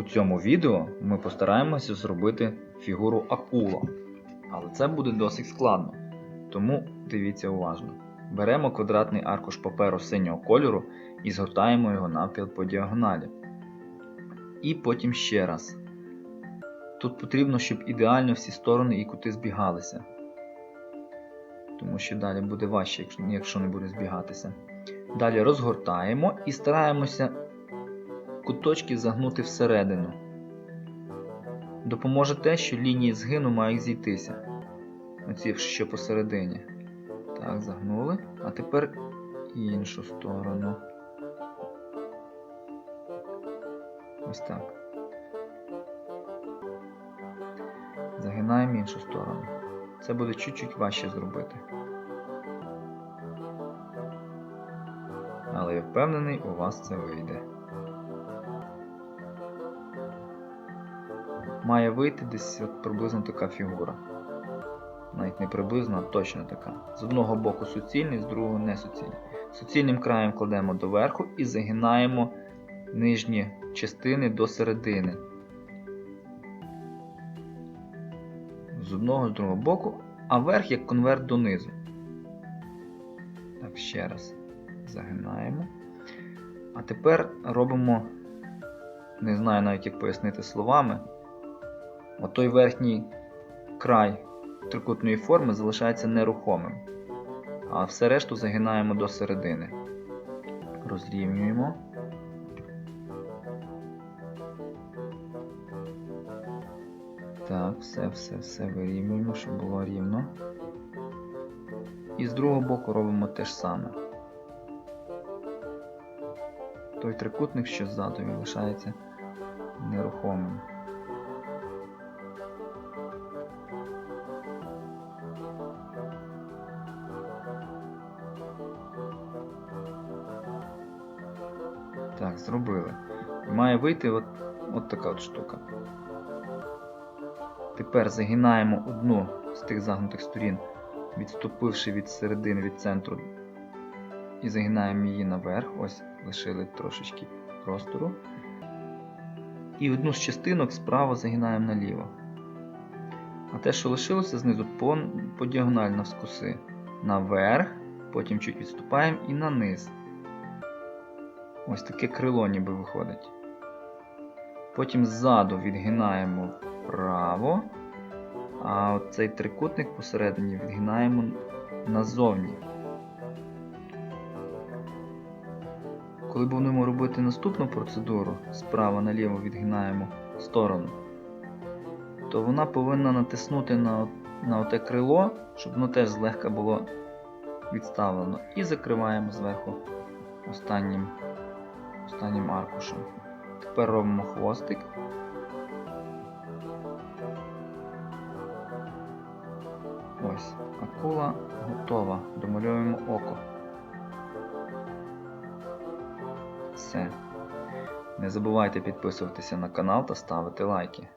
У цьому відео ми постараємося зробити фігуру акула, але це буде досить складно, тому дивіться уважно. Беремо квадратний аркуш паперу синього кольору і згортаємо його навпіл по діагоналі. І потім ще раз. Тут потрібно, щоб ідеально всі сторони і кути збігалися. Тому що далі буде важче, якщо- не буде збігатися. Далі розгортаємо і стараємося куточки загнути всередину. Допоможе те, що лінії згину мають зійтися. Оці що посередині. Так, загнули. А тепер іншу сторону. Ось так. Загинаємо іншу сторону. Це буде чуть-чуть важче зробити. Але я впевнений, у вас це вийде. Має вийти десь от приблизно така фігура. Навіть не приблизно, а точно така. З одного боку суцільний, з другого не суцільний. Суцільним краєм кладемо доверху і загинаємо нижні частини до середини. З одного з другого боку, а верх як конверт донизу. Так, ще раз загинаємо. А тепер робимо, не знаю навіть як пояснити словами. Отой верхній край трикутної форми залишається нерухомим. А все решту загинаємо до середини. Розрівнюємо. Так, все, все, все вирівнюємо, щоб було рівно. І з другого боку робимо те ж саме. Той трикутник, що ззаду, він лишається нерухомим. Так, зробили. Має вийти от, от така от штука. Тепер загинаємо одну з тих загнутих сторін, відступивши від середини від центру, і загинаємо її наверх. Ось лишили трошечки простору. І одну з частинок справа загинаємо наліво. А те, що лишилося знизу, по, по діагонально навскоси. Наверх, потім чуть відступаємо і на низ. Ось таке крило ніби виходить. Потім ззаду відгинаємо вправо, а цей трикутник посередині відгинаємо назовні. Коли будемо робити наступну процедуру, справа наліво відгинаємо сторону, то вона повинна натиснути на, на оте крило, щоб воно теж злегка було відставлено. І закриваємо зверху останнім, останнім аркушем. Тепер робимо хвостик. Ось, акула готова. Домальовуємо око. Все. Не забувайте підписуватися на канал та ставити лайки.